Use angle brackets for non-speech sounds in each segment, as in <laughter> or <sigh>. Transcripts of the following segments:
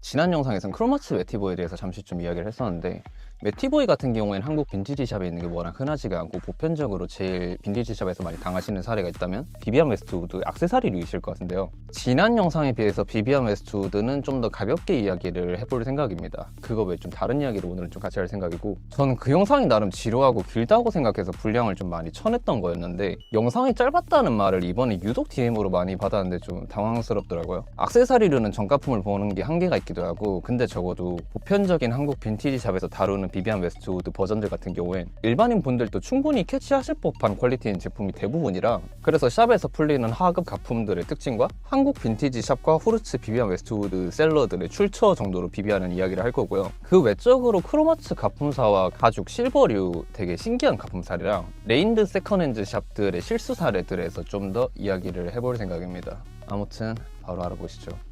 지난 영상에서는 크로마츠 메티보에 대해서 잠시 좀 이야기를 했었는데 메티보이 같은 경우에는 한국 빈티지 샵에 있는 게 워낙 흔하지가 않고 보편적으로 제일 빈티지 샵에서 많이 당하시는 사례가 있다면 비비안 웨스트우드 액세서리류이실 것 같은데요. 지난 영상에 비해서 비비안 웨스트우드는 좀 더 가볍게 이야기를 해볼 생각입니다. 그거 외에 좀 다른 이야기를 오늘은 좀 같이 할 생각이고 저는 그 영상이 나름 지루하고 길다고 생각해서 분량을 좀 많이 쳐냈던 거였는데 영상이 짧았다는 말을 이번에 유독 DM으로 많이 받았는데 좀 당황스럽더라고요. 액세서리류는 정가품을 보는 게 한계가 있기 도 하고 근데 적어도 보편적인 한국 빈티지 샵에서 다루는 비비안 웨스트우드 버전들 같은 경우엔 일반인 분들도 충분히 캐치하실 법한 퀄리티인 제품이 대부분이라 그래서 샵에서 풀리는 하급 가품들의 특징과 한국 빈티지 샵과 후르츠 비비안 웨스트우드 셀러들의 출처 정도로 비비하는 이야기를 할 거고요. 그 외적으로 크로마츠 가품사와 가죽 실버류 되게 신기한 가품사례랑 레인드 세컨핸즈 샵들의 실수 사례들에서 좀 더 이야기를 해볼 생각입니다. 아무튼 바로 알아보시죠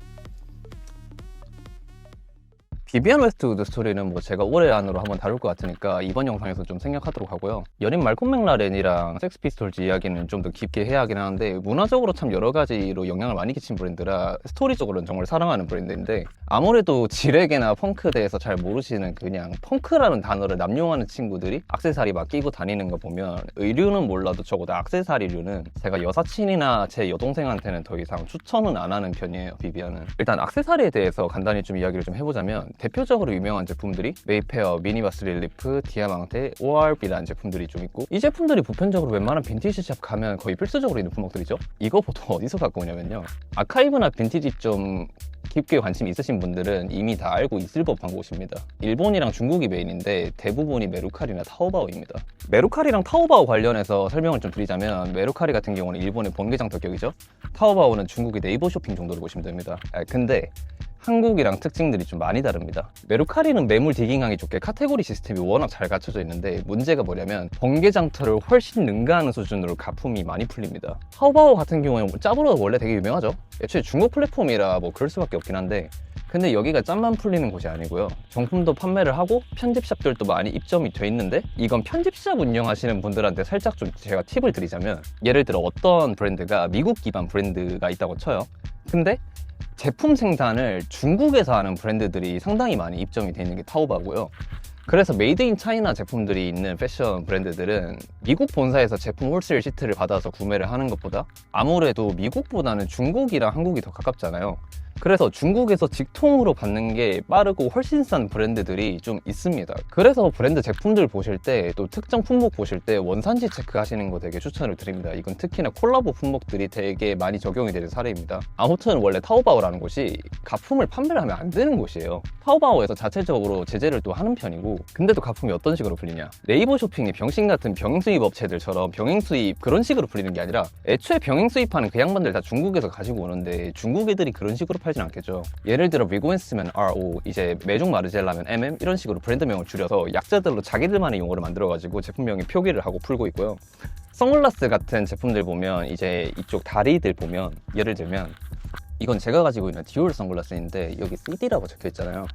비비안 웨스트우드 스토리는 뭐 제가 올해 안으로 한번 다룰 것 같으니까 이번 영상에서 좀 생략하도록 하고요. 연인 말콤 맥라렌이랑 섹스피스톨즈 이야기는 좀 더 깊게 해야 하긴 하는데 문화적으로 참 여러 가지로 영향을 많이 끼친 브랜드라 스토리적으로는 정말 사랑하는 브랜드인데 아무래도 지레게나 펑크에 대해서 잘 모르시는 그냥 펑크라는 단어를 남용하는 친구들이 악세사리 막 끼고 다니는 거 보면 의류는 몰라도 적어도 악세사리류는 제가 여사친이나 제 여동생한테는 더 이상 추천은 안 하는 편이에요 비비안은 일단 악세사리에 대해서 간단히 좀 이야기를 좀 해보자면 대표적으로 유명한 제품들이 메이페어, 미니바스 릴리프, 디아망테, ORB라는 제품들이 좀 있고 이 제품들이 보편적으로 웬만한 빈티지 샵 가면 거의 필수적으로 있는 품목들이죠 이거 보통 <laughs> 어디서 갖고 오냐면요 아카이브나 빈티지 좀 깊게 관심이 있으신 분들은 이미 다 알고 있을 법한 곳입니다. 일본이랑 중국이 메인인데 대부분이 메루카리나 타오바오입니다. 메루카리랑 타오바오 관련해서 설명을 좀 드리자면 메루카리 같은 경우는 일본의 번개장特격이죠. 타오바오는 중국의 네이버 쇼핑 정도로 보시면 됩니다. 아, 근데 한국이랑 특징들이 좀 많이 다릅니다. 메루카리는 매물 디깅하기 좋게 카테고리 시스템이 워낙 잘 갖춰져 있는데 문제가 뭐냐면 번개장터를 훨씬 능가하는 수준으로 가품이 많이 풀립니다. 타오바오 같은 경우에는 짜부로가 원래 되게 유명하죠. 애초에 중국 플랫폼이라 뭐 그럴 수밖에 없긴 한데 근데 여기가 짬만 풀리는 곳이 아니고요. 정품도 판매를 하고 편집샵들도 많이 입점이 돼 있는데 이건 편집샵 운영하시는 분들한테 살짝 좀 제가 팁을 드리자면 예를 들어 어떤 브랜드가 미국 기반 브랜드가 있다고 쳐요. 근데 제품 생산을 중국에서 하는 브랜드들이 상당히 많이 입점이 돼 있는 게 타오바고요. 그래서 메이드 인 차이나 제품들이 있는 패션 브랜드들은 미국 본사에서 제품 홀세일 시트를 받아서 구매를 하는 것보다 아무래도 미국보다는 중국이랑 한국이 더 가깝잖아요. 그래서 중국에서 직통으로 받는 게 빠르고 훨씬 싼 브랜드들이 좀 있습니다. 그래서 브랜드 제품들 보실 때 또 특정 품목 보실 때 원산지 체크하시는 거 되게 추천을 드립니다. 이건 특히나 콜라보 품목들이 되게 많이 적용이 되는 사례입니다. 아무튼 원래 타오바오라는 곳이 가품을 판매를 하면 안 되는 곳이에요. 타오바오에서 자체적으로 제재를 또 하는 편이고 근데 또 가품이 어떤 식으로 풀리냐 네이버 쇼핑이 병신 같은 병행 수입 업체들처럼 병행 수입 그런 식으로 풀리는 게 아니라 애초에 병행 수입하는 그 양반들 다 중국에서 가지고 오는데 중국 애들이 그런 식으로 팔진 않겠죠. 예를 들어 위고엔스면 RO, 이제 메종 마르젤라면 MM 이런 식으로 브랜드명을 줄여서 약자들로 자기들만의 용어를 만들어가지고 제품명에 표기를 하고 풀고 있고요. 선글라스 같은 제품들 보면 이제 이쪽 다리들 보면 예를 들면 이건 제가 가지고 있는 디올 선글라스인데 여기 CD라고 적혀 있잖아요.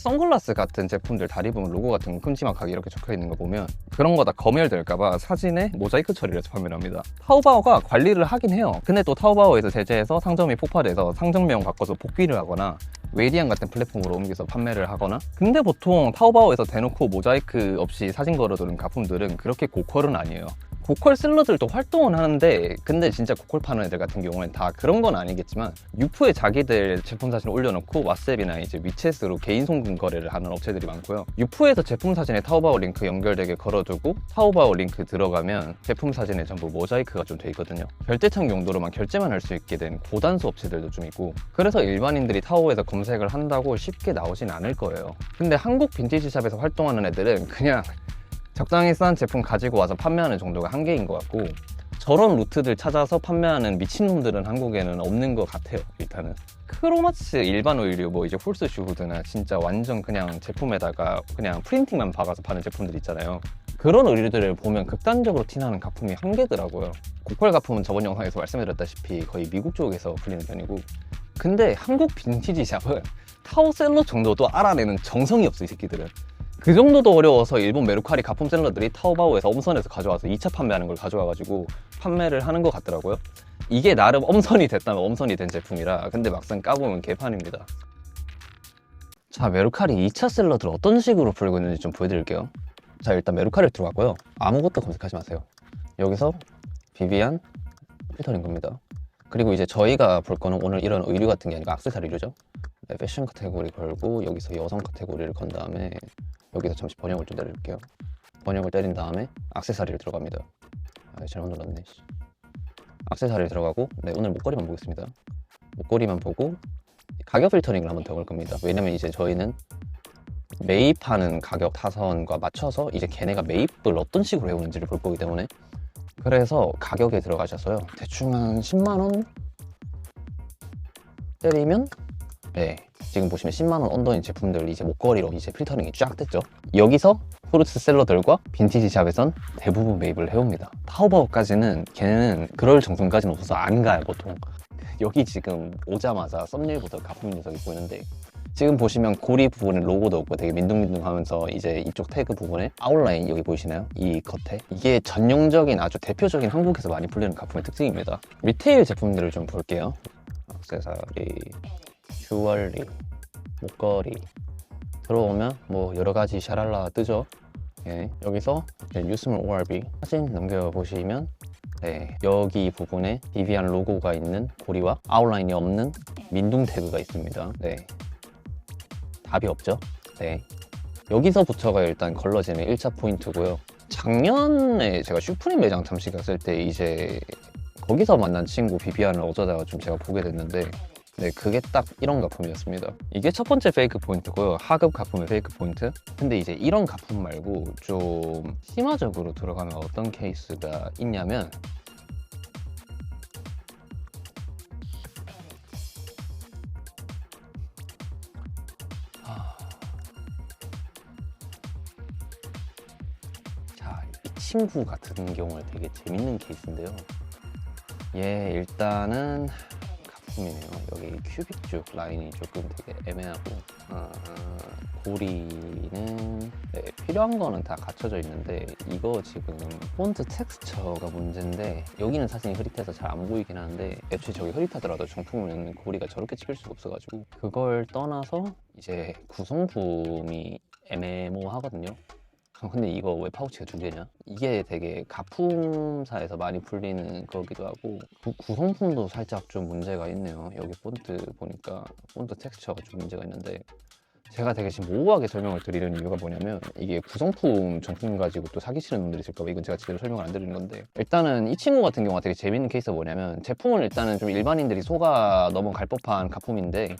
선글라스 같은 제품들 다리 부분 로고 같은 거 큼지막하게 이렇게 적혀 있는 거 보면 그런 거 다 검열될까봐 사진에 모자이크 처리를 해서 판매를 합니다. 타오바오가 관리를 하긴 해요. 근데 또 타오바오에서 제재해서 상점이 폭발해서 상점명 바꿔서 복귀를 하거나 웨디안 같은 플랫폼으로 옮겨서 판매를 하거나 근데 보통 타오바오에서 대놓고 모자이크 없이 사진 걸어두는 가품들은 그렇게 고퀄은 아니에요. 고퀄 셀러들도 활동은 하는데 근데 진짜 고퀄 파는 애들 같은 경우는 다 그런 건 아니겠지만 유프에 자기들 제품 사진을 올려놓고 왓츠앱이나 이제 위챗으로 개인 송금 거래를 하는 업체들이 많고요. 유프에서 제품 사진에 타오바오 링크 연결되게 걸어두고 타오바오 링크 들어가면 제품 사진에 전부 모자이크가 좀 돼 있거든요. 결제창 용도로만 결제만 할 수 있게 된 고단수 업체들도 좀 있고 그래서 일반인들이 타오에서 검색을 한다고 쉽게 나오진 않을 거예요. 근데 한국 빈티지 샵에서 활동하는 애들은 그냥 적당히 싼 제품 가지고 와서 판매하는 정도가 한계인 것 같고 저런 루트들 찾아서 판매하는 미친놈들은 한국에는 없는 것 같아요 일단은. 크로마츠 일반 오일류 뭐 이제 홀스 슈 후드나 진짜 완전 그냥 제품에다가 그냥 프린팅만 박아서 파는 제품들 있잖아요. 그런 의류들을 보면 극단적으로 티나는 가품이 한계더라고요. 고퀄 가품은 저번 영상에서 말씀드렸다시피 거의 미국 쪽에서 풀리는 편이고 근데 한국 빈티지 샵은 타오셀러 정도도 알아내는 정성이 없어 이 새끼들은 그 정도도 어려워서 일본 메루카리 가품 셀러들이 타오바오에서 엄선해서 가져와서 2차 판매하는 걸 가져와가지고 판매를 하는 것 같더라고요. 이게 나름 엄선이 됐다면 엄선이 된 제품이라 근데 막상 까보면 개판입니다. 자, 메루카리 2차 샐러드를 어떤 식으로 풀고 있는지 좀 보여드릴게요. 자, 일단 메루카리를 들어갔고요. 아무것도 검색하지 마세요. 여기서 비비안 필터링 겁니다. 그리고 이제 저희가 볼 거는 오늘 이런 의류 같은 게 아니라 악세사리류죠. 네, 패션 카테고리 걸고 여기서 여성 카테고리를 건 다음에 여기서 잠시 번역을 좀 내릴게요. 번역을 때린 다음에 악세사리를 들어갑니다. 아, 잘못 눌렀네. 씨. 악세사리를 들어가고 네, 오늘 목걸이만 보겠습니다. 목걸이만 보고 가격 필터링을 한번 더걸 겁니다. 왜냐면 이제 저희는 매입하는 가격 타선과 맞춰서 이제 걔네가 매입을 어떤 식으로 해오는지를 볼 거기 때문에 그래서 가격에 들어가셔서요. 대충 한 10만 원 때리면 네 지금 보시면 10만 원 언더인 제품들 이제 목걸이로 이제 필터링이 쫙 됐죠. 여기서 프루트 셀러들과 빈티지 샵에선 대부분 매입을 해옵니다. 타오바오까지는 걔는 그럴 정도까지는 없어서 안 가요 보통. 여기 지금 오자마자 썸네일부터 가품 녀석이 보이는데 지금 보시면 고리 부분에 로고도 없고 되게 민둥민둥 하면서 이제 이쪽 태그 부분에 아웃라인 여기 보이시나요? 이 겉에 이게 전형적인 아주 대표적인 한국에서 많이 풀리는 가품의 특징입니다. 리테일 제품들을 좀 볼게요. 액세서리, 주얼리, 목걸이 들어오면 뭐 여러 가지 샤랄라 뜨죠. 예, 여기서 뉴스물 ORB 사진 넘겨보시면 네, 여기 부분에 비비안 로고가 있는 고리와 아웃라인이 없는 민둥 태그가 있습니다. 네, 답이 없죠. 네. 여기서 부터가 일단 걸러지는 1차 포인트고요. 작년에 제가 슈프림 매장 잠시 갔을 때 이제 거기서 만난 친구 비비안을 어쩌다가 좀 제가 보게 됐는데 네, 그게 딱 이런 가품이었습니다. 이게 첫 번째 페이크 포인트고요. 하급 가품의 페이크 포인트. 근데 이제 이런 가품 말고 좀 심화적으로 들어가면 어떤 케이스가 있냐면 자, 이 친구 같은 경우는 되게 재밌는 케이스인데요. 얘 일단은 가품이네요. 여기 큐빅 쪽 라인이 조금 되게 애매하고 어, 고리는 네, 필요한 거는 다 갖춰져 있는데 이거 지금 폰트 텍스처가 문제인데 여기는 사진이 흐릿해서 잘 안 보이긴 하는데 애초에 저기 흐릿하더라도 정품은 고리가 저렇게 찍힐 수가 없어가지고 그걸 떠나서 이제 구성품이 애매모호하거든요. 아, 근데 이거 왜 파우치가 두 개냐? 이게 되게 가품사에서 많이 풀리는 거기도 하고 구, 구성품도 살짝 좀 문제가 있네요. 여기 폰트 보니까 폰트 텍스처가 좀 문제가 있는데 제가 되게 지금 모호하게 설명을 드리는 이유가 뭐냐면 이게 구성품 정품 가지고 또 사기치는 분들이 있을까 봐 이건 제가 제대로 설명을 안 드리는 건데 일단은 이 친구 같은 경우가 되게 재밌는 케이스가 뭐냐면 제품은 일단은 좀 일반인들이 속아 넘어갈 법한 가품인데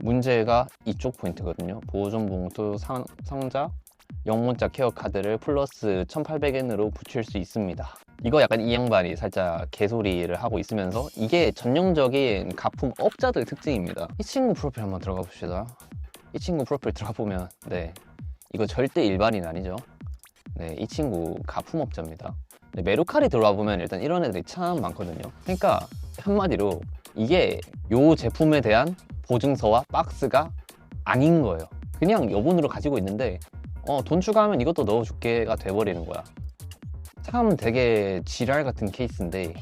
문제가 이쪽 포인트거든요. 보존 봉투 상, 상자 영문자 케어 카드를 플러스 1800엔으로 붙일 수 있습니다. 이거 약간 이 양반이 살짝 개소리를 하고 있으면서 이게 전형적인 가품 업자들 특징입니다. 이 친구 프로필 한번 들어가 봅시다. 이 친구 프로필 들어가 보면 네 이거 절대 일반인 아니죠. 네 이 친구 가품업자입니다. 네, 메루카리 들어와 보면 일단 이런 애들이 참 많거든요. 그러니까 한마디로 이게 요 제품에 대한 보증서와 박스가 아닌 거예요. 그냥 여분으로 가지고 있는데 어, 돈 추가하면 이것도 넣어줄게가 돼버리는 거야. 참 되게 지랄 같은 케이스인데,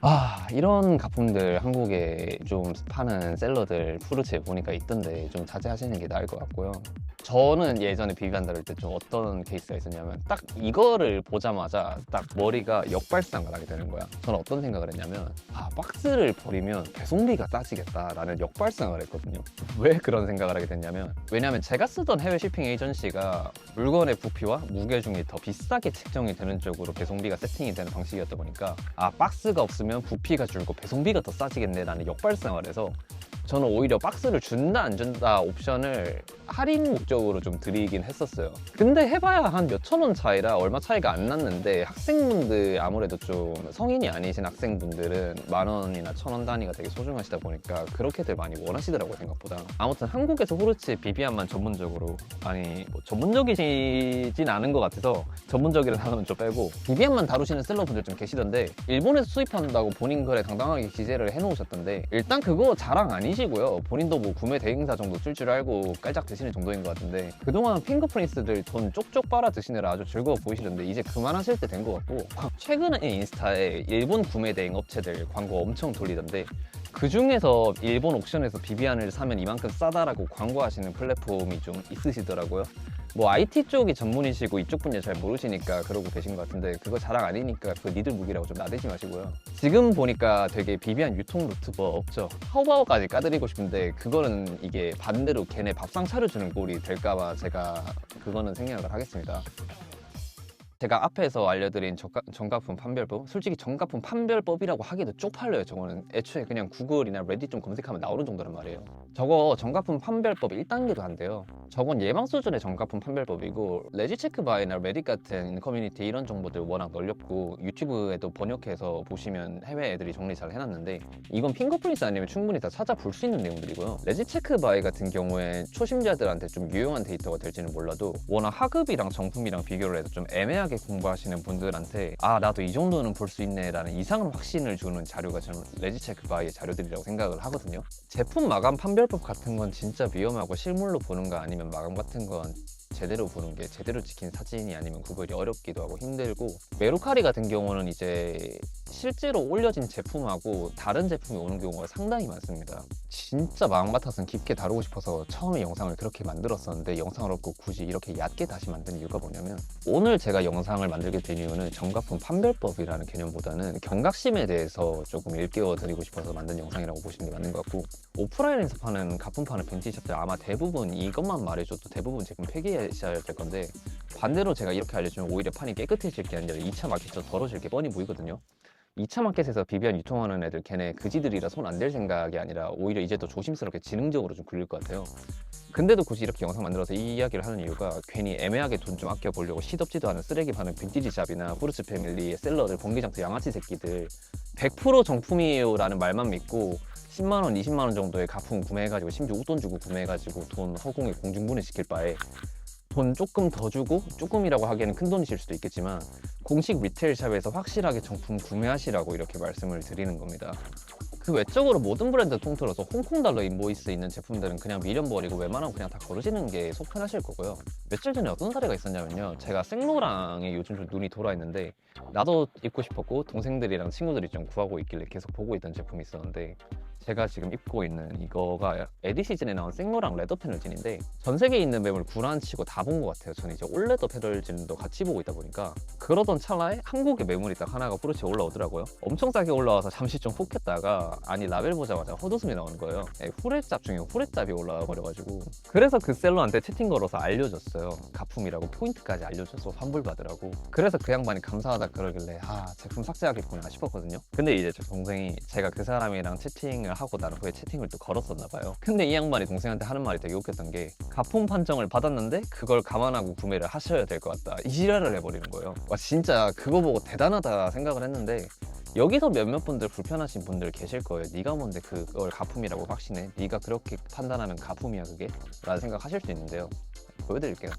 아, 이런 가품들 한국에 좀 파는 셀러들 푸르츠에 보니까 있던데 좀 자제하시는 게 나을 것 같고요. 저는 예전에 비비안 다룰 때 좀 어떤 케이스가 있었냐면 딱 이거를 보자마자 딱 머리가 역발상을 하게 되는 거야. 저는 어떤 생각을 했냐면 아 박스를 버리면 배송비가 싸지겠다라는 역발상을 했거든요. 왜 그런 생각을 하게 됐냐면 왜냐면 제가 쓰던 해외 쇼핑 에이전시가 물건의 부피와 무게 중에 더 비싸게 책정이 되는 쪽으로 배송비가 세팅이 되는 방식이었다 보니까 아 박스가 없으면 부피가 줄고 배송비가 더 싸지겠네 라는 역발상을 해서 저는 오히려 박스를 준다 안 준다 옵션을 할인 목적으로 좀 드리긴 했었어요. 근데 해봐야 한 몇천 원 차이라 얼마 차이가 안 났는데 학생분들 아무래도 좀 성인이 아니신 학생분들은 만 원이나 천 원 단위가 되게 소중하시다 보니까 그렇게들 많이 원하시더라고요 생각보다. 아무튼 한국에서 후르츠 비비안만 전문적으로 아니 뭐 전문적이시진 않은 것 같아서 전문적이라는 단어는 좀 빼고 비비안만 다루시는 셀러분들 좀 계시던데 일본에서 수입한다고 본인 거래 당당하게 기재를 해놓으셨던데 일단 그거 자랑 아니시 고요. 본인도 뭐 구매 대행사 정도 쓸 줄 알고 깔짝 드시는 정도인 것 같은데 그동안 핑거프린스들 돈 쪽쪽 빨아 드시느라 아주 즐거워 보이시던데 이제 그만하실 때 된 것 같고 <laughs> 최근에 인스타에 일본 구매 대행 업체들 광고 엄청 돌리던데 그 중에서 일본 옥션에서 비비안을 사면 이만큼 싸다라고 광고하시는 플랫폼이 좀 있으시더라고요. 뭐 IT 쪽이 전문이시고 이쪽 분야 잘 모르시니까 그러고 계신 것 같은데 그거 자랑 아니니까 그 니들 무기라고 좀 나대지 마시고요. 지금 보니까 되게 비비안 유통 루트 뭐 없죠. 하우바오까지 까드리고 싶은데 그거는 이게 반대로 걔네 밥상 차려주는 꼴이 될까봐 제가 그거는 생략을 하겠습니다. 제가 앞에서 알려드린 정가, 정가품 판별법 솔직히 정가품 판별법이라고 하기도 쪽팔려요 저거는. 애초에 그냥 구글이나 레딧 좀 검색하면 나오는 정도란 말이에요. 저거 정가품 판별법 1단계도 안 돼요. 저건 예방 수준의 정가품 판별법이고 레지체크바이나 레딧 같은 커뮤니티 이런 정보들 워낙 널렸고 유튜브에도 번역해서 보시면 해외 애들이 정리 잘 해놨는데 이건 핑거프린트 아니면 충분히 다 찾아볼 수 있는 내용들이고요. 레지체크바이 같은 경우에 초심자들한테 좀 유용한 데이터가 될지는 몰라도 워낙 하급이랑 정품이랑 비교를 해서 좀 애매하게 공부하시는 분들한테 아 나도 이 정도는 볼 수 있네 라는 이상한 확신을 주는 자료가 저는 레지체크 바이의 자료들이라고 생각을 하거든요 제품 마감 판별법 같은 건 진짜 위험하고 실물로 보는 거 아니면 마감 같은 건 제대로 보는 게 제대로 찍힌 사진이 아니면 구별이 어렵기도 하고 힘들고 메루카리 같은 경우는 이제 실제로 올려진 제품하고 다른 제품이 오는 경우가 상당히 많습니다. 진짜 마음 같아서는 깊게 다루고 싶어서 처음에 영상을 그렇게 만들었었는데 영상을 없고 굳이 이렇게 얕게 다시 만든 이유가 뭐냐면 오늘 제가 영상을 만들게 된 이유는 정가품 판별법이라는 개념보다는 경각심에 대해서 조금 일깨워 드리고 싶어서 만든 영상이라고 보시는 게 맞는 것 같고 오프라인에서 파는 가품 파는 벤티샵들 아마 대부분 이것만 말해줘도 대부분 제품 폐기하셔야 될 건데 반대로 제가 이렇게 알려주면 오히려 판이 깨끗해질 게 아니라 2차 마켓에서 더러질 게 뻔히 보이거든요. 2차 마켓에서 비비안 유통하는 애들 걔네 그지들이라 손 안 댈 생각이 아니라 오히려 이제 더 조심스럽게 지능적으로 좀 굴릴 것 같아요. 근데도 굳이 이렇게 영상 만들어서 이 이야기를 하는 이유가 괜히 애매하게 돈 좀 아껴 보려고 시덥지도 않은 쓰레기 파는 빈티지 샵이나 후르츠 패밀리의 셀러들 번개장터 양아치 새끼들 100% 정품이에요 라는 말만 믿고 10만 원, 20만 원 정도의 가품 구매해가지고 심지어 웃돈 주고 구매해가지고 돈 허공에 공중분해 시킬 바에 돈 조금 더 주고 조금이라고 하기에는 큰 돈이실 수도 있겠지만 공식 리테일 샵에서 확실하게 정품 구매하시라고 이렇게 말씀을 드리는 겁니다. 그 외적으로 모든 브랜드 통틀어서 홍콩 달러 인보이스 있는 제품들은 그냥 미련 버리고 웬만하면 그냥 다 걸으시는 게 속 편하실 거고요. 며칠 전에 어떤 사례가 있었냐면요. 제가 생로랑에 요즘 좀 눈이 돌아 있는데 나도 입고 싶었고 동생들이랑 친구들이 좀 구하고 있길래 계속 보고 있던 제품이 있었는데 제가 지금 입고 있는 이거가 에디 시즌에 나온 생로랑 레더 패널진인데 전 세계에 있는 맵을 구란치고 다 본 것 같아요. 저는 이제 올레더 패널진도 같이 보고 있다 보니까 그러던 찰나에 한국에 매물이 딱 하나가 뿌르치 올라오더라고요. 엄청 싸게 올라와서 잠시 좀훅 했다가 아니 라벨 보자마자 헛웃음이 나오는 거예요. 예, 후레짭 중에 후레짭이 올라와 버려가지고 그래서 그 셀러한테 채팅 걸어서 알려줬어요. 가품이라고 포인트까지 알려줘서 환불받으라고. 그래서 그 양반이 감사하다 그러길래 아 제품 삭제하겠구나 싶었거든요. 근데 이제 제 동생이 제가 그 사람이랑 채팅 을 하고 난 후에 채팅을 또 걸었었나 봐요. 근데 이 양반이 동생한테 하는 말이 되게 웃겼던 게 가품 판정을 받았는데 그걸 감안하고 구매를 하셔야 될 것 같다. 이 지랄을 해버리는 거예요. 와 진짜 그거 보고 대단하다 생각을 했는데 여기서 몇몇 분들 불편하신 분들 계실 거예요. 네가 뭔데 그걸 가품이라고 확신해? 네가 그렇게 판단하면 가품이야 그게? 라는 생각하실 수 있는데요. 보여드릴게요.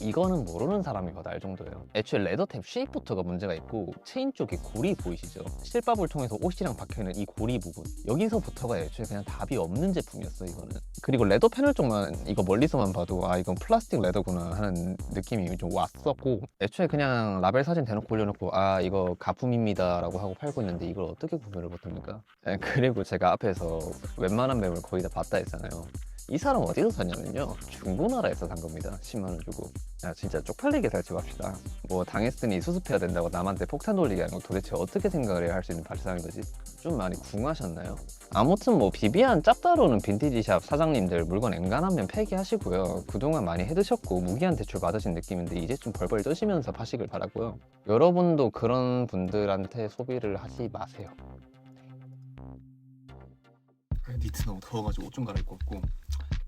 이거는 모르는 사람이 봐도 알 정도예요. 애초에 레더탭 쉐입부터가 문제가 있고 체인 쪽에 고리 보이시죠? 실밥을 통해서 옷이랑 박혀있는 이 고리 부분 여기서부터가 애초에 그냥 답이 없는 제품이었어 이거는 그리고 레더 패널 쪽만 이거 멀리서만 봐도 아 이건 플라스틱 레더구나 하는 느낌이 좀 왔었고 애초에 그냥 라벨 사진 대놓고 올려놓고 아 이거 가품입니다 라고 하고 팔고 있는데 이걸 어떻게 구별을 못합니까? 에, 그리고 제가 앞에서 웬만한 매물 거의 다 봤다 했잖아요 이 사람 어디서 샀냐면요. 중고나라에서 산 겁니다. 10만원 주고. 야 진짜 쪽팔리게 살지 맙시다. 뭐 당했으니 수습해야 된다고 남한테 폭탄 돌리게 하는 거 도대체 어떻게 생각을 해야 할 수 있는 발상인 거지? 좀 많이 궁하셨나요? 아무튼 뭐 비비안 짭따로는 빈티지샵 사장님들 물건 엔간하면 폐기하시고요. 그동안 많이 해드셨고 무기한 대출 받으신 느낌인데 이제 좀 벌벌 떠시면서 파시길 바라고요. 여러분도 그런 분들한테 소비를 하지 마세요 니트 너무 더워가지고 옷 좀 갈아입고 왔고.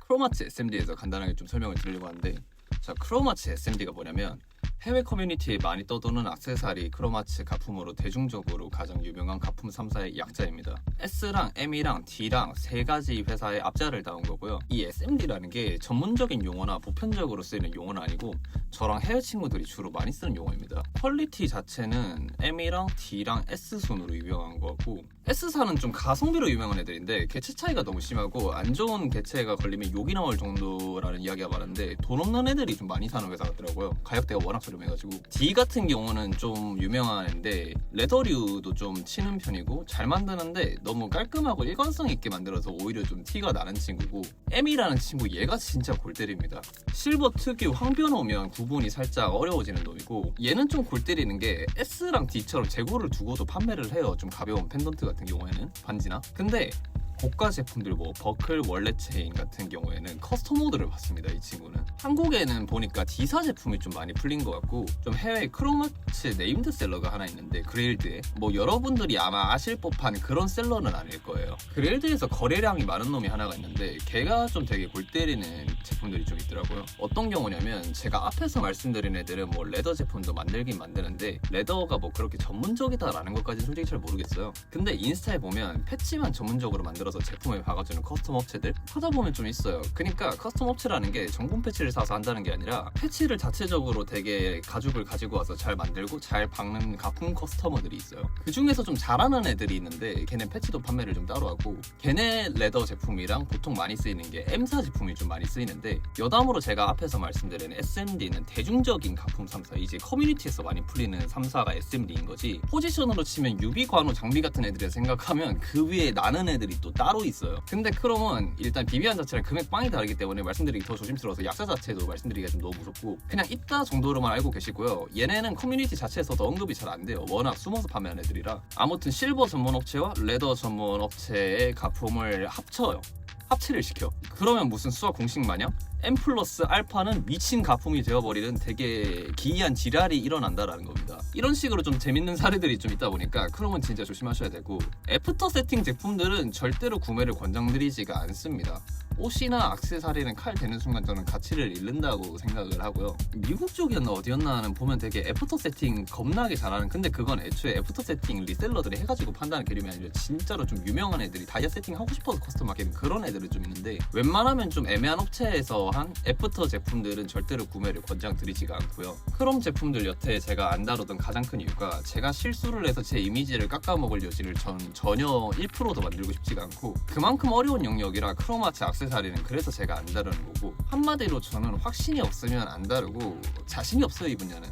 크로마츠 SMD에서 간단하게 좀 설명을 드리려고 하는데 자 크로마츠 SMD가 뭐냐면 해외 커뮤니티에 많이 떠도는 악세사리 크로마츠 가품으로 대중적으로 가장 유명한 가품 3사의 약자입니다. S랑 M이랑 D랑 세 가지 회사의 앞자를 따온 거고요. 이 SMD라는 게 전문적인 용어나 보편적으로 쓰이는 용어는 아니고 저랑 해외 친구들이 주로 많이 쓰는 용어입니다. 퀄리티 자체는 M이랑 D랑 S 순으로 유명한 것 같고 S사는 좀 가성비로 유명한 애들인데 개체 차이가 너무 심하고 안 좋은 개체가 걸리면 욕이 나올 정도라는 이야기가 많은데 돈 없는 애들이 좀 많이 사는 회사 같더라고요. 가격대가 워낙 저렴해가지고 D 같은 경우는 좀 유명한 애인데 레더류도 좀 치는 편이고 잘 만드는데 너무 깔끔하고 일관성 있게 만들어서 오히려 좀 티가 나는 친구고 M이라는 친구 얘가 진짜 골 때립니다. 실버 특유 황변 오면 구분이 살짝 어려워지는 놈이고 얘는 좀 골 때리는 게 S랑 D처럼 재고를 두고도 판매를 해요. 좀 가벼운 펜던트 같은 경우에는 반지나. 근데 고가 제품들 뭐 버클 월렛 체인 같은 경우에는 커스텀 오더를 받습니다 이 친구는. 한국에는 보니까 D사 제품이 좀 많이 풀린 것 같고 좀 해외 크로마츠 네임드 셀러가 하나 있는데 그레일드에. 뭐 여러분들이 아마 아실 법한 그런 셀러는 아닐 거예요. 그레일드에서 거래량이 많은 놈이 하나가 있는데 걔가 좀 되게 골 때리는 제품들이 좀 있더라고요. 어떤 경우냐면 제가 앞에서 말씀드린 애들은 뭐 레더 제품도 만들긴 만드는데 레더가 뭐 그렇게 전문적이다라는 것까지는 솔직히 잘 모르겠어요. 근데 인스타에 보면 패치만 전문적으로 만들어 서 제품을 박아주는 커스텀 업체들 찾아보면 좀 있어요. 그러니까 커스텀 업체라는 게 정품 패치를 사서 한다는 게 아니라 패치를 자체적으로 되게 가죽을 가지고 와서 잘 만들고 잘 박는 가품 커스터머들이 있어요. 그 중에서 좀 잘하는 애들이 있는데 걔네 패치도 판매를 좀 따로 하고 걔네 레더 제품이랑 보통 많이 쓰이는 게 M사 제품이 좀 많이 쓰이는데 여담으로 제가 앞에서 말씀드린 SMD는 대중적인 가품 3사 이제 커뮤니티에서 많이 풀리는 3사가 SMD인 거지. 포지션으로 치면 유비 관우 장비 같은 애들을 생각하면 그 위에 나는 애들이 또 따로 있어요. 근데 크롬은 일단 비비안 자체랑 금액 빵이 다르기 때문에 말씀드리기 더 조심스러워서 약사 자체도 말씀드리기가 좀 너무 무섭고 그냥 있다 정도로만 알고 계시고요. 얘네는 커뮤니티 자체에서도 언급이 잘 안 돼요. 워낙 숨어서 판매하는 애들이라. 아무튼 실버 전문 업체와 레더 전문 업체의 가품을 합쳐요. 합체를 시켜. 그러면 무슨 수학 공식 마냥 M 플러스 알파는 미친 가품이 되어버리는 되게 기이한 지랄이 일어난다라는 겁니다. 이런 식으로 좀 재밌는 사례들이 좀 있다 보니까 크롬은 진짜 조심하셔야 되고 애프터 세팅 제품들은 절대로 구매를 권장드리지가 않습니다. 옷이나 액세서리는 칼 대는 순간 저는 가치를 잃는다고 생각을 하고요. 미국 쪽이었나 어디였나 는 보면 되게 애프터 세팅 겁나게 잘하는 근데 그건 애초에 애프터 세팅 리셀러들이 해가지고 판다는 개념이 아니라 진짜로 좀 유명한 애들이 다이아 세팅 하고 싶어서 커스텀 하기는 그런 애들은 좀 있는데 웬만하면 좀 애매한 업체에서 한 애프터 제품들은 절대로 구매를 권장드리지가 않고요. 크롬 제품들 여태 제가 안 다루던 가장 큰 이유가 제가 실수를 해서 제 이미지를 깎아먹을 여지를 전 전혀 1%도 만들고 싶지가 않고 그만큼 어려운 영역이라 크로마츠 액세서리는 그래서 제가 안 다루는 거고 한마디로 저는 확신이 없으면 안 다루고 자신이 없어요 이 분야는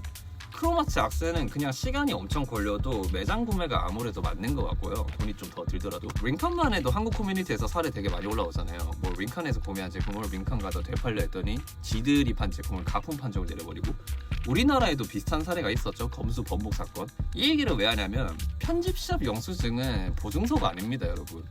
크로마츠 악세는 그냥 시간이 엄청 걸려도 매장 구매가 아무래도 맞는 것 같고요. 돈이 좀 더 들더라도. 링컨만 해도 한국 커뮤니티에서 사례 되게 많이 올라오잖아요. 뭐 링컨에서 구매한 제품을 링컨 가서 되팔려 했더니 지들이 판 제품을 가품 판정을 내려버리고 우리나라에도 비슷한 사례가 있었죠. 검수 번복 사건. 이 얘기를 왜 하냐면 편집샵 영수증은 보증서가 아닙니다, 여러분.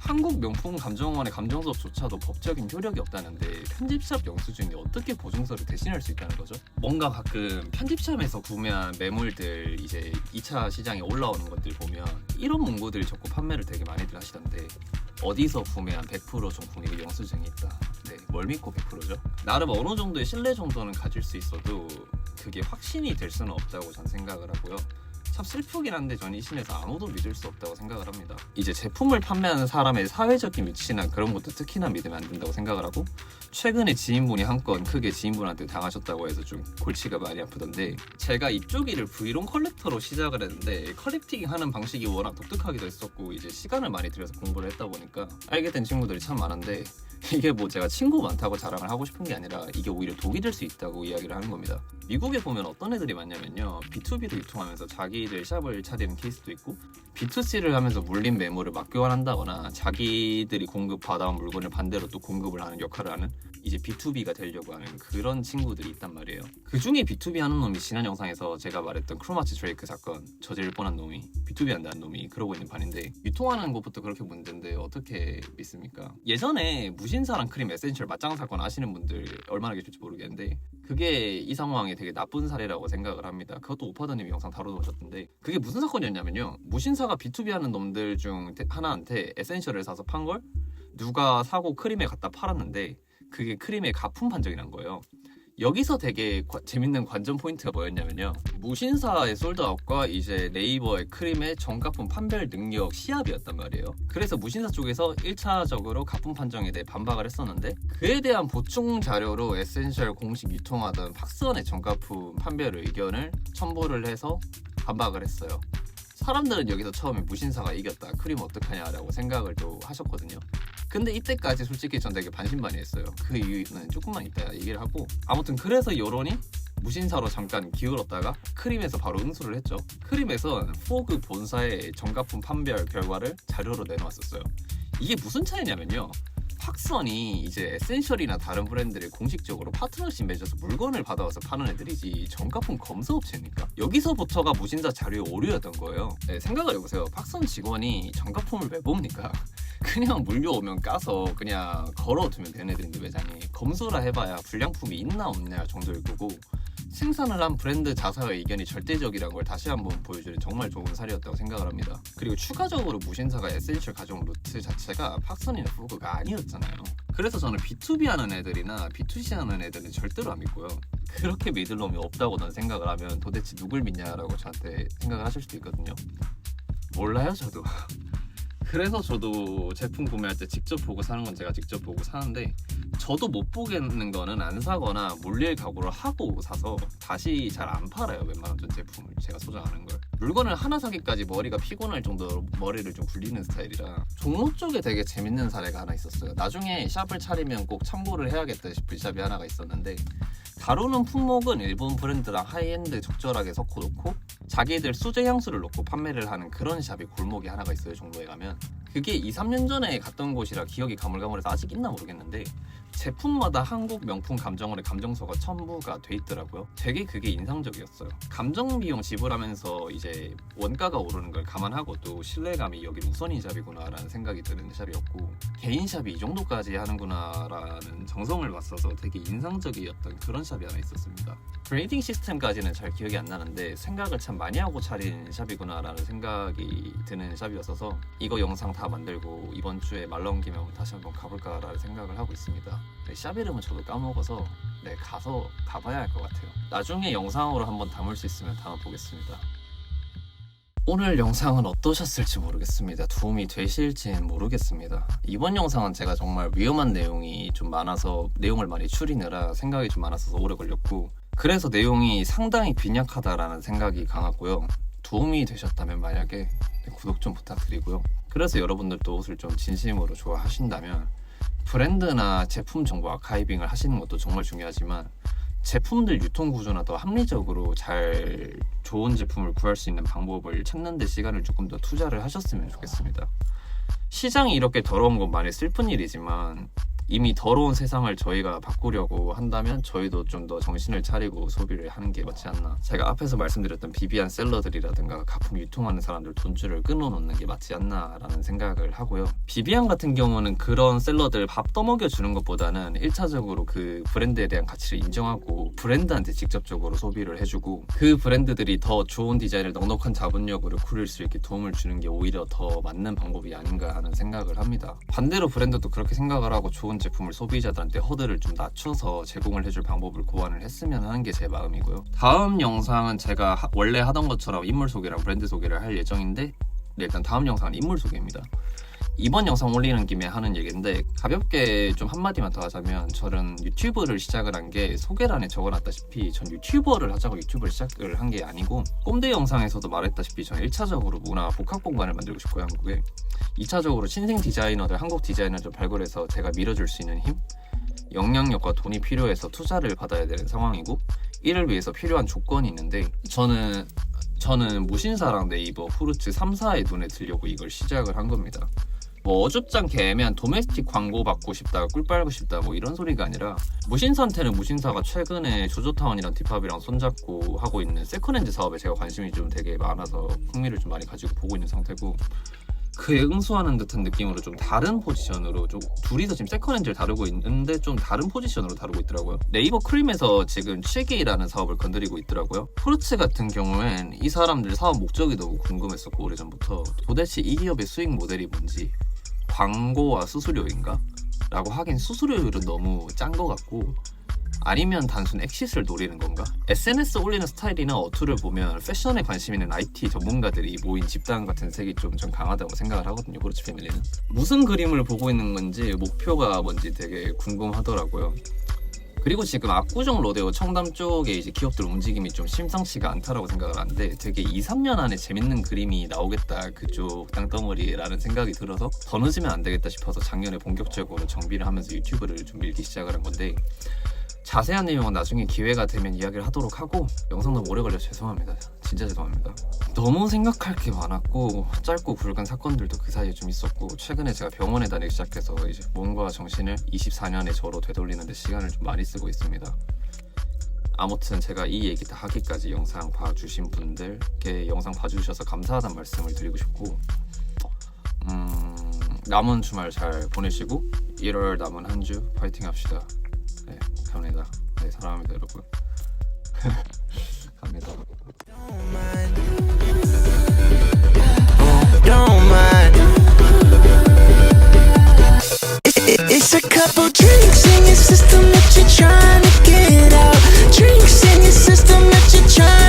한국 명품 감정원의 감정서조차도 법적인 효력이 없다는데 편집샵 영수증이 어떻게 보증서를 대신할 수 있다는 거죠? 뭔가 가끔 편집샵에서 구매한 매물들 이제 2차 시장에 올라오는 것들 보면 이런 문구들 적고 판매를 되게 많이들 하시던데 어디서 구매한 100% 정품이 영수증이 있다. 네, 뭘 믿고 100%죠? 나름 어느 정도의 신뢰 정도는 가질 수 있어도 그게 확신이 될 수는 없다고 전 생각을 하고요. 참 슬프긴 한데 전이 신에서 아무도 믿을 수 없다고 생각을 합니다. 이제 제품을 판매하는 사람의 사회적인 위치나 그런 것도 특히나 믿으면 안 된다고 생각을 하고 최근에 지인분이 한 건 크게 지인분한테 당하셨다고 해서 좀 골치가 많이 아프던데 제가 이쪽 일을 브이롱 컬렉터로 시작을 했는데 컬렉팅 하는 방식이 워낙 독특하기도 했었고 이제 시간을 많이 들여서 공부를 했다 보니까 알게 된 친구들이 참 많은데 <laughs> 이게 뭐 제가 친구 많다고 자랑을 하고 싶은 게 아니라 이게 오히려 독이 될 수 있다고 이야기를 하는 겁니다. 미국에 보면 어떤 애들이 많냐면요. B2B로 유통하면서 자기들 샵을 차리는 케이스도 있고 B2C를 하면서 물린 매물을 막 교환한다거나 자기들이 공급 받아온 물건을 반대로 또 공급을 하는 역할을 하는 이제 B2B가 되려고 하는 그런 친구들이 있단 말이에요. 그 중에 B2B 하는 놈이 지난 영상에서 제가 말했던 크로마치 드레이크 사건 저지를 뻔한 놈이 B2B 한다는 놈이 그러고 있는 판인데 유통하는 것부터 그렇게 문제인데 어떻게 믿습니까? 예전에 무신사랑 크림 에센셜 맞짱 사건 아시는 분들 얼마나 계실지 모르겠는데 그게 이 상황에 되게 나쁜 사례라고 생각을 합니다. 그것도 오파더님이 영상 다뤄놓으셨던데 그게 무슨 사건이었냐면요. 무신사가 B2B 하는 놈들 중 하나한테 에센셜을 사서 판 걸 누가 사고 크림에 갖다 팔았는데 그게 크림의 가품 판정이 난 거예요. 여기서 되게 과- 재밌는 관전 포인트가 뭐였냐면요. 무신사의 솔드아웃과 이제 네이버의 크림의 정가품 판별 능력 시합이었단 말이에요. 그래서 무신사 쪽에서 1차적으로 가품 판정에 대해 반박을 했었는데 그에 대한 보충 자료로 에센셜 공식 유통하던 박스원의 정가품 판별 의견을 첨부를 해서 반박을 했어요. 사람들은 여기서 처음에 무신사가 이겼다. 크림 어떡하냐라고 생각을 또 하셨거든요. 근데 이때까지 솔직히 전 되게 반신반의했어요. 그 이유는 조금만 이따 얘기를 하고 아무튼 그래서 여론이 무신사로 잠깐 기울었다가 크림에서 바로 응수를 했죠. 크림에선 포그 본사의 정가품 판별 결과를 자료로 내놓았었어요. 이게 무슨 차이냐면요. 확선이 이제 에센셜이나 다른 브랜드를 공식적으로 파트너십 맺어서 물건을 받아와서 파는 애들이지 정가품 검사 업체니까 여기서부터가 무신사 자료의 오류였던 거예요. 네, 생각을 해보세요. 팍선 직원이 정가품을 왜 봅니까? <laughs> 그냥 물려 오면 까서 그냥 걸어두면 되는 애들인데 매장에 검수라 해봐야 불량품이 있나 없냐 정도일 거고 생산을 한 브랜드 자사의 의견이 절대적이라는 걸 다시 한번 보여주는 정말 좋은 사례였다고 생각을 합니다. 그리고 추가적으로 무신사가 에센셜 가져온 루트 자체가 팍선이나 포그가 아니었 잖아요. 그래서 저는 B2B 하는 애들이나 B2C 하는 애들은 절대로 안 믿고요. 그렇게 믿을 놈이 없다고 는 생각을 하면 도대체 누굴 믿냐라고 저한테 생각을 하실 수도 있거든요. 몰라요, 저도. <laughs> 그래서 저도 제품 구매할 때 직접 보고 사는 건 제가 직접 보고 사는데 저도 못 보겠는 거는 안 사거나 몰릴 각오를 하고 사서 다시 잘 안 팔아요 웬만한 전 제품을 제가 소장하는 걸 물건을 하나 사기까지 머리가 피곤할 정도로 머리를 좀 굴리는 스타일이라 종로 쪽에 되게 재밌는 사례가 하나 있었어요. 나중에 샵을 차리면 꼭 참고를 해야겠다 싶은 샵이 하나가 있었는데 다루는 품목은 일본 브랜드랑 하이엔드 적절하게 섞어 놓고 자기들 수제 향수를 넣고 판매를 하는 그런 샵이 골목에 하나가 있어요 종로에 가면. 그게 2, 3년 전에 갔던 곳이라 기억이 가물가물해서 아직 있나 모르겠는데 제품마다 한국 명품 감정원의 감정서가 첨부가 돼 있더라고요. 되게 그게 인상적이었어요. 감정 비용 지불하면서 이제 원가가 오르는 걸 감안하고 또 신뢰감이 여기 우선인 샵이구나라는 생각이 드는 샵이었고 개인 샵이 이 정도까지 하는구나라는 정성을 봤어서 되게 인상적이었던 그런 샵이 하나 있었습니다. 그레이딩 시스템까지는 잘 기억이 안 나는데 생각을 참 많이 하고 차린 샵이구나라는 생각이 드는 샵이었어서 이거 영상 다 만들고 이번 주에 말 나온 김에 다시 한번 가볼까라는 생각을 하고 있습니다. 네, 샵 이름은 저도 까먹어서 네 가서 가봐야 할 것 같아요. 나중에 영상으로 한번 담을 수 있으면 담아보겠습니다. 오늘 영상은 어떠셨을지 모르겠습니다. 도움이 되실지는 모르겠습니다. 이번 영상은 제가 정말 위험한 내용이 좀 많아서 내용을 많이 추리느라 생각이 좀 많아서 오래 걸렸고 그래서 내용이 상당히 빈약하다라는 생각이 강하고요. 도움이 되셨다면 만약에 네, 구독 좀 부탁드리고요. 그래서 여러분들도 옷을 좀 진심으로 좋아하신다면 브랜드나 제품 정보 아카이빙을 하시는 것도 정말 중요하지만 제품들 유통 구조나 더 합리적으로 잘 좋은 제품을 구할 수 있는 방법을 찾는 데 시간을 조금 더 투자를 하셨으면 좋겠습니다. 시장이 이렇게 더러운 건 많이 슬픈 일이지만 이미 더러운 세상을 저희가 바꾸려고 한다면 저희도 좀 더 정신을 차리고 소비를 하는 게 맞지 않나. 제가 앞에서 말씀드렸던 비비안 셀러들이라든가 가품 유통하는 사람들 돈줄을 끊어놓는 게 맞지 않나라는 생각을 하고요. 비비안 같은 경우는 그런 셀러들 밥 떠먹여 주는 것보다는 1차적으로 그 브랜드에 대한 가치를 인정하고 브랜드한테 직접적으로 소비를 해주고 그 브랜드들이 더 좋은 디자인을 넉넉한 자본력으로 ku릴 수 있게 도움을 주는 게 오히려 더 맞는 방법이 아닌가 하는 생각을 합니다. 반대로 브랜드도 그렇게 생각을 하고 좋은 제품을 소비자들한테 허들을 좀 낮춰서 제공을 해줄 방법을 고안을 했으면 하는 게 제 마음이고요. 다음 영상은 제가 하- 원래 하던 것처럼 인물 소개랑 브랜드 소개를 할 예정인데 네, 일단 다음 영상은 인물 소개입니다. 이번 영상 올리는 김에 하는 얘기인데 가볍게 좀 한마디만 더 하자면 저는 유튜브를 시작을 한 게 소개란에 적어놨다시피 전 유튜버를 하자고 유튜브를 시작을 한 게 아니고 꼼대 영상에서도 말했다시피 저는 1차적으로 문화 복합 공간을 만들고 싶고요 한국에 2차적으로 신생 디자이너들 한국 디자이너들 발굴해서 제가 밀어줄 수 있는 힘 영향력과 돈이 필요해서 투자를 받아야 되는 상황이고 이를 위해서 필요한 조건이 있는데 저는 저는 무신사랑 네이버, 후르츠 3사의 눈에 들려고 이걸 시작을 한 겁니다. 뭐 애매한 도메스틱 광고 받고 싶다, 꿀 빨고 싶다 뭐 이런 소리가 아니라 무신사한테는 무신사가 최근에 조조타운이랑 딥합이랑 손잡고 하고 있는 세컨핸드 사업에 제가 관심이 좀 되게 많아서 흥미를 좀 많이 가지고 보고 있는 상태고 그에 응수하는 듯한 느낌으로 좀 다른 포지션으로 좀 둘이서 지금 세컨핸즈를 다루고 있는데 좀 다른 포지션으로 다루고 있더라고요. 네이버 크림에서 지금 7개라는 사업을 건드리고 있더라고요. 프루츠 같은 경우엔 이 사람들 사업 목적이 너무 궁금했었고 오래전부터 도대체 이 기업의 수익 모델이 뭔지 광고와 수수료인가? 라고 하긴 수수료율은 너무 짠 것 같고 아니면 단순 엑시스를 노리는 건가? SNS 올리는 스타일이나 어투를 보면 패션에 관심 있는 IT 전문가들이 모인 집단 같은 색이 좀전 강하다고 생각을 하거든요. 그렇지 패밀리는 무슨 그림을 보고 있는 건지 목표가 뭔지 되게 궁금하더라고요. 그리고 지금 압구정 로데오 청담 쪽에 이제 기업들 움직임이 좀 심상치가 않다라고 생각을 하는데 되게 2, 3년 안에 재밌는 그림이 나오겠다 그쪽 땅덩어리라는 생각이 들어서 더 늦으면 안 되겠다 싶어서 작년에 본격적으로 정비를 하면서 유튜브를 좀 밀기 시작을 한 건데 자세한 내용은 나중에 기회가 되면 이야기를 하도록 하고 영상 너무 오래 걸려서 죄송합니다. 진짜 죄송합니다. 너무 생각할 게 많았고 짧고 굵은 사건들도 그 사이에 좀 있었고 최근에 제가 병원에 다니기 시작해서 이제 몸과 정신을 24년의 저로 되돌리는데 시간을 좀 많이 쓰고 있습니다. 아무튼 제가 이 얘기 다 하기까지 영상 봐주신 분들께 영상 봐주셔서 감사하다는 말씀을 드리고 싶고 음, 남은 주말 잘 보내시고 1월 남은 한 주 파이팅 합시다 네, 감사합니다. 네, 사랑합니다, 여러분. 감사합니다. It's a couple drinks in your system that you're trying to get out. Drinks in your system that you're trying.